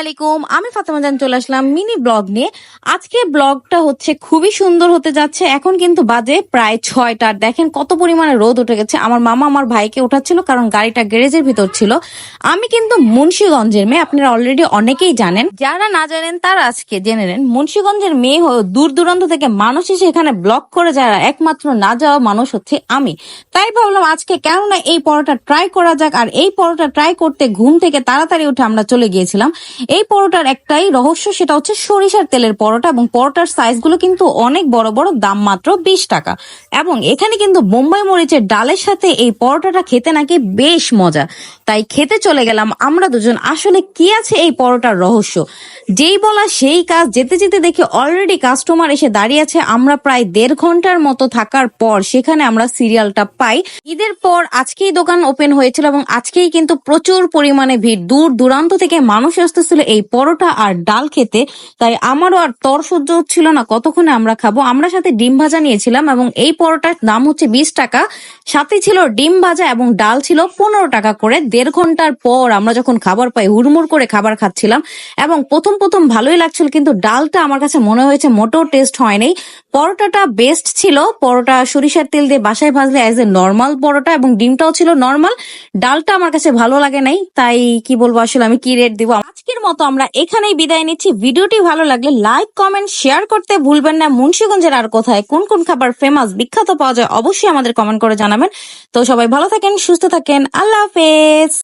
আলাইকুম, আমি ফাতেমা জান চলে আসলাম মিনি ব্লগ নিয়ে। আজকে ব্লগটা হচ্ছে খুবই সুন্দর হতে যাচ্ছে, এখন কিন্তু বাজে প্রায় ছয়টার দেখেন কত পরিমাণে রোদ উঠে গেছে। আমার মামা আমার ভাইকে উঠাচ্ছিল কারণ গাড়িটা গ্যারেজের ভিতর ছিল। আমি কিন্তু মুন্সিগঞ্জের মেয়ে, আপনারা অলরেডি অনেকেই জানেন। যারা না জানেন তারা আজকে জেনে নেন, মুন্সিগঞ্জের মেয়ে হয়ে দূর দূরান্ত থেকে মানুষ এসে এখানে ব্লগ করে, যারা একমাত্র না যাওয়া মানুষ হচ্ছে আমি। তাই ভাবলাম আজকে কেননা এই পরোটা ট্রাই করা যাক, আর এই পরোটা ট্রাই করতে ঘুম থেকে তাড়াতাড়ি উঠে আমরা চলে গিয়েছিলাম। এই পরোটার একটাই রহস্য সেটা হচ্ছে সরিষার তেলের পরোটা এবং পরোটার সাইজগুলো কিন্তু অনেক বড় বড়, দাম মাত্র বিশ টাকা। এবং এখানে কিন্তু বোম্বাই মরিচের ডালের সাথে এই পরোটাটা খেতে নাকি বেশ মজা। তাই খেতে চলে গেলাম আমরা দুজন। আসলে কি আছে এই পরোটার রহস্য? যেই বলা সেই কাজ, যেতে যেতে দেখি অলরেডি কাস্টমার এসে দাঁড়িয়ে আছে। আমরা প্রায় দেড় ঘণ্টার মতো থাকার পর সেখানে আমরা সিরিয়ালটা পাই। ঈদের পর আজকেই দোকান ওপেন হয়েছিল এবং আজকেই কিন্তু প্রচুর পরিমাণে ভিড়। দূর দূরান্ত থেকে মানুষ আসতেছিল এই পরোটা আর ডাল খেতে। তাই আমারও আর তর সহ্য হচ্ছিল না, কতক্ষণে আমরা খাব? আমরা সাথে ডিম ভাজা নিয়েছিলাম এবং এই পরোটার দাম হচ্ছে বিশ টাকা। সাথে ছিল ডিম ভাজা এবং ডাল ছিল পনেরো টাকা করে। দেড় ঘণ্টার পর আমরা যখন খাবার পাই, হুড়মুড় করে খাবার খাচ্ছিলাম এবং প্রথম প্রথম প্রথম ভালোই লাগছিল, কিন্তু ডালটা আমার কাছে মনে হয়েছে মোটেও টেস্ট হয়নি। পরোটাটা বেস্ট ছিল। পরোটা সরিষার তেল দিয়ে বাসায় ভাজলে অ্যাজ এ নর্মাল পরোটা এবং ডিমটাও ছিল নর্মাল ডালটা আমার কাছে ভালো লাগে নাই, তাই কি বলব আসলে, আমি কি রেট দিব? আজকের মতো আমরা এখানেই বিদায় নিচ্ছি। ভিডিওটি ভালো লাগলে লাইক কমেন্ট শেয়ার করতে ভুলবেন না। মুন্সিগঞ্জের আর কোথায় কোন কোন খাবার ফেমাস বিখ্যাত পাওয়া যায় অবশ্যই আমাদের কমেন্ট করে জানাবেন। তো সবাই ভালো থাকেন, সুস্থ থাকেন। আল্লাহ হাফেজ।